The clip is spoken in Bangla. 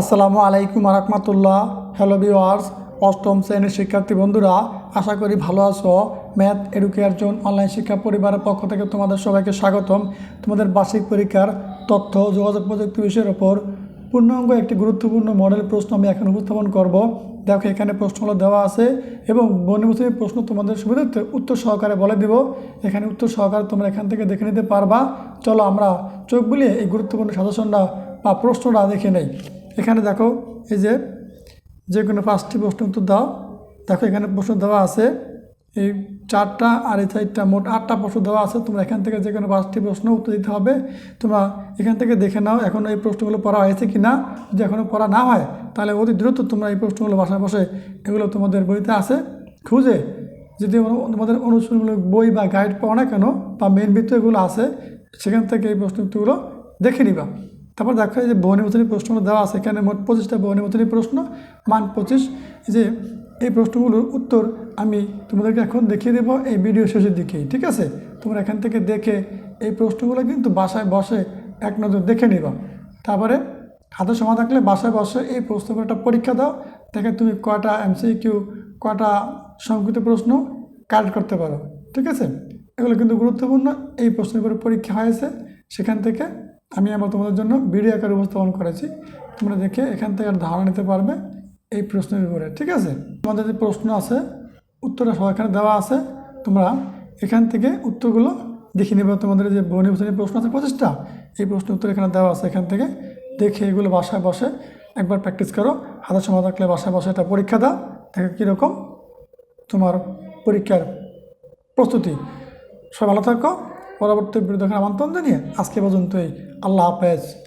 আসসালামু আলাইকুম রহমতুল্লাহ। হ্যালো ভিওয়ার্স অষ্টম শ্রেণির শিক্ষার্থী বন্ধুরা, আশা করি ভালো আছো। ম্যাথ এডুকেশন অনলাইন শিক্ষা পরিবারের পক্ষ থেকে তোমাদের সবাইকে স্বাগতম। তোমাদের বার্ষিক পরীক্ষার তথ্য যোগাযোগ প্রযুক্তি বিষয়ের ওপর পূর্ণাঙ্গ একটি গুরুত্বপূর্ণ মডেল প্রশ্ন আমি এখন উপস্থাপন করব। দেখো, এখানে প্রশ্নগুলো দেওয়া আছে এবং বনিবসী প্রশ্ন তোমাদের সুবিধার্থে উত্তর সহকারে বলে দিব। এখানে উত্তর সহকারে তোমরা এখান থেকে দেখে নিতে পারবা। চলো আমরা চোখ বুলিয়ে এই গুরুত্বপূর্ণ সাজেশনটা বা প্রশ্নটা দেখে নেই। এখানে দেখো, এই যে যে কোনো পাঁচটি প্রশ্ন উত্তর দাও। দেখো, এখানে প্রশ্ন দেওয়া আছে, এই চারটা আর এই চারটা মোট আটটা প্রশ্ন দেওয়া আছে। তোমরা এখান থেকে যে কোনো পাঁচটি প্রশ্ন উত্তর দিতে হবে। তোমরা এখান থেকে দেখে নাও, এখন এই প্রশ্নগুলো পড়া হয়েছে কি না যদি এখনও পড়া না হয়, তাহলে অতি দ্রুত তোমরা এই প্রশ্নগুলো বাসায় বসে এগুলো তোমাদের বইতে আছে। খুঁজে, যদি তোমাদের অনুশীলনমূলক বই বা গাইড পাও না কেন, বা মেন বৃত্ত এগুলো আছে, সেখান থেকে এই প্রশ্ন উত্তরগুলো দেখে নিবা। তারপর দেখো এই যে বহুনির্বাচনী প্রশ্নগুলো দেওয়া আছে, এখানে মোট পঁচিশটা বহুনির্বাচনী প্রশ্ন, মান পঁচিশ। যে এই প্রশ্নগুলোর উত্তর আমি তোমাদেরকে এখন দেখিয়ে দেবো এই ভিডিও শেষের দিকেই ঠিক আছে? তোমরা এখান থেকে দেখে এই প্রশ্নগুলো কিন্তু বাসায় বসে এক নজর দেখে নিবা। তারপরে হাতে সময় থাকলে বাসায় বসে এই প্রশ্নগুলো একটা পরীক্ষা দাও। দেখে তুমি কয়টা এমসিকিউ কয়টা সংক্ষিপ্ত প্রশ্ন কাট করতে পারো, ঠিক আছে? এগুলো কিন্তু গুরুত্বপূর্ণ। এই প্রশ্নের উপরে পরীক্ষা হয়েছে, সেখান থেকে আমি আমার তোমাদের জন্য ভিডিও আকারে উপস্থাপন করেছি। তোমরা দেখে এখান থেকে ধারণা নিতে পারবে এই প্রশ্নের উপরে, ঠিক আছে? তোমাদের যে প্রশ্ন আছে, উত্তরটা সব এখানে দেওয়া আছে। তোমরা এখান থেকে উত্তরগুলো দেখে নেবে। তোমাদের যে বনি শ্রেণির প্রশ্ন আছে, পঁচিশটা, এই প্রশ্ন উত্তর এখানে দেওয়া আছে। এখান থেকে দেখে এগুলো বাসায় বসে একবার প্র্যাকটিস করো। হাতে সময় থাকলে বাসায় বসে একটা পরীক্ষা দাও। দেখো কীরকম তোমার পরীক্ষার প্রস্তুতি। সবাই ভালো থাকো। পরবর্তী ভিডিও দেখার আমন্ত্রণ জানিয়ে আজকে পর্যন্তই। আল্লাহ হাফেজ।